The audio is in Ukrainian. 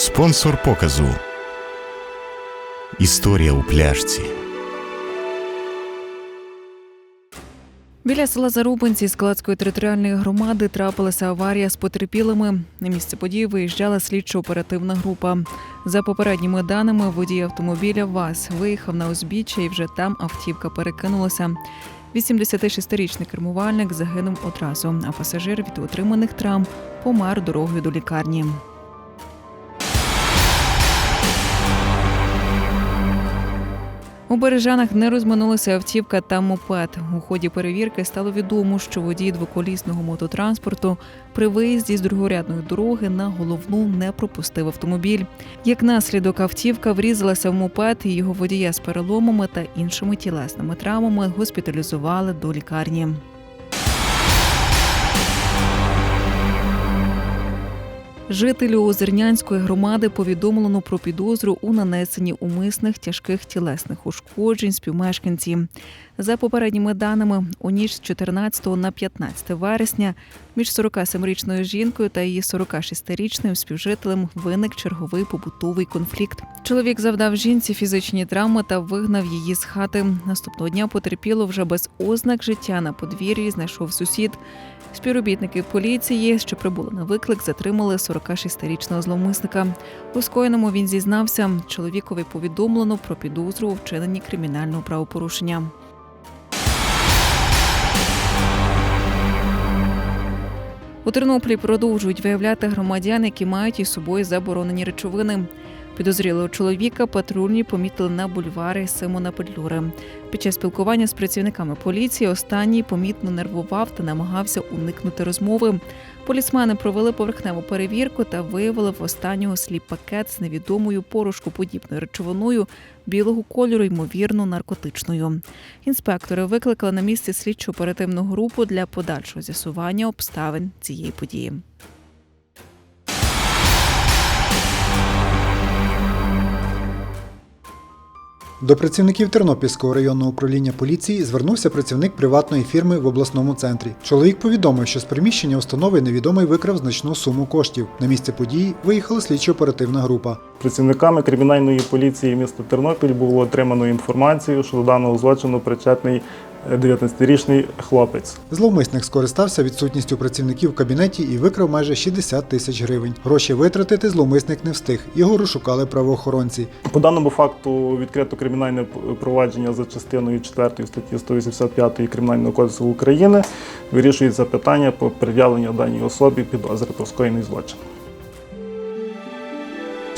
Спонсор показу. Історія у пляшці. Біля села Зарубинці Складської територіальної громади трапилася аварія з потерпілими. На місце події виїжджала слідчо-оперативна група. За попередніми даними, водій автомобіля ВАЗ виїхав на узбіччя і вже там автівка перекинулася. 86-річний кермувальник загинув одразу, а пасажир від отриманих травм помер дорогою до лікарні. У Бережанах не розминулася автівка та мопед. У ході перевірки стало відомо, що водій двоколісного мототранспорту при виїзді з другорядної дороги на головну не пропустив автомобіль. Як наслідок, автівка врізалася в мопед, і його водія з переломами та іншими тілесними травмами госпіталізували до лікарні. Жителю Озернянської громади повідомлено про підозру у нанесенні умисних тяжких тілесних ушкоджень співмешканці. За попередніми даними, у ніч з 14 на 15 вересня між 47-річною жінкою та її 46-річним співжителем виник черговий побутовий конфлікт. Чоловік завдав жінці фізичні травми та вигнав її з хати. Наступного дня потерпіло вже без ознак життя на подвір'ї. Знайшов сусід. Співробітники поліції, що прибули на виклик, затримали 46-річного зловмисника. У скоєному він зізнався. Чоловікові повідомлено про підозру у вчиненні кримінального правопорушення. У Тернополі продовжують виявляти громадян, які мають із собою заборонені речовини. Підозрілого чоловіка патрульні помітили на бульварі Симона Петлюри. Під час спілкування з працівниками поліції останній помітно нервував та намагався уникнути розмови. Полісмени провели поверхневу перевірку та виявили в останнього сліп пакет з невідомою порошкоподібною речовиною білого кольору, ймовірно, наркотичною. Інспектори викликали на місце слідчу оперативну групу для подальшого з'ясування обставин цієї події. До працівників Тернопільського районного управління поліції звернувся працівник приватної фірми в обласному центрі. Чоловік повідомив, що з приміщення установи невідомий викрав значну суму коштів. На місце події виїхала слідчо-оперативна група. Працівниками кримінальної поліції міста Тернопіль було отримано інформацію, що до даного злочину причетний е, 19-річний хлопець. Зловмисник скористався відсутністю працівників в кабінеті і викрав майже 60 тисяч гривень. Гроші витратити зловмисник не встиг. Його розшукали правоохоронці. По даному факту відкрито кримінальне провадження за частиною 4 статті 185 Кримінального кодексу України. Вирішується питання про пред'явлення даній особі підозри про скоєний злочин.